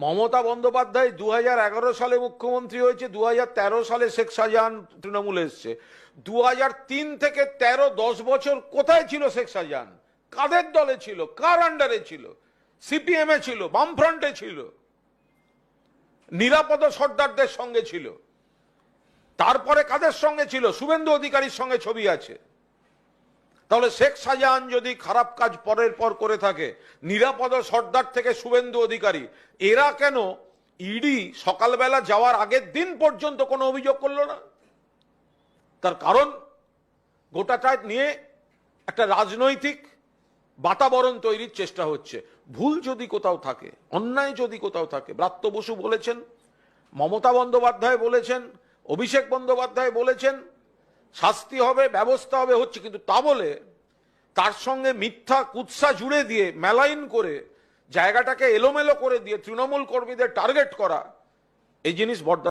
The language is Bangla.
মমতা বন্দ্যোপাধ্যায় দু হাজার এগারো সালে মুখ্যমন্ত্রী হয়েছে দু হাজার তেরো সালে শেখ শাহজাহান তৃণমূল এসছে। দু হাজার তিন থেকে তেরো, দশ বছর কোথায় ছিল শেখ শাহজাহান? কাদের দলে ছিল? কার আন্ডারে ছিল? সিপিএম এ ছিল, বামফ্রন্টে ছিল। নিরাপদ সর্দারদের সঙ্গে ছিল। তারপরে কাদের সঙ্গে ছিল? শুভেন্দু অধিকারীর সঙ্গে ছবি আছে। তাহলে শেখ শাহজাহান যদি খারাপ কাজ পরের পর করে থাকে, নিরাপদ সর্দার থেকে শুভেন্দু অধিকারী, এরা কেন ইডি সকালবেলা যাওয়ার আগের দিন পর্যন্ত কোনো অভিযোগ করল না? তার কারণ গোটাটা নিয়ে একটা রাজনৈতিক বাতাবরণ তৈরির চেষ্টা হচ্ছে। ভুল যদি কোথাও থাকে, অন্যায় যদি কোথাও থাকে, ব্রাত্য বসু বলেছেন, মমতা বন্দ্যোপাধ্যায় বলেছেন, অভিষেক বন্দ্যোপাধ্যায় বলেছেন শাস্তি হবে, ব্যবস্থা হবে হচ্ছে, কিন্তু তা বলে তার সঙ্গে মিথ্যা কুৎসা জুড়ে দিয়ে মেলাইন করে, জায়গাটাকে এলোমেলো করে দিয়ে, তৃণমূল কর্মীদের টার্গেট করা, এই জিনিস বড্ড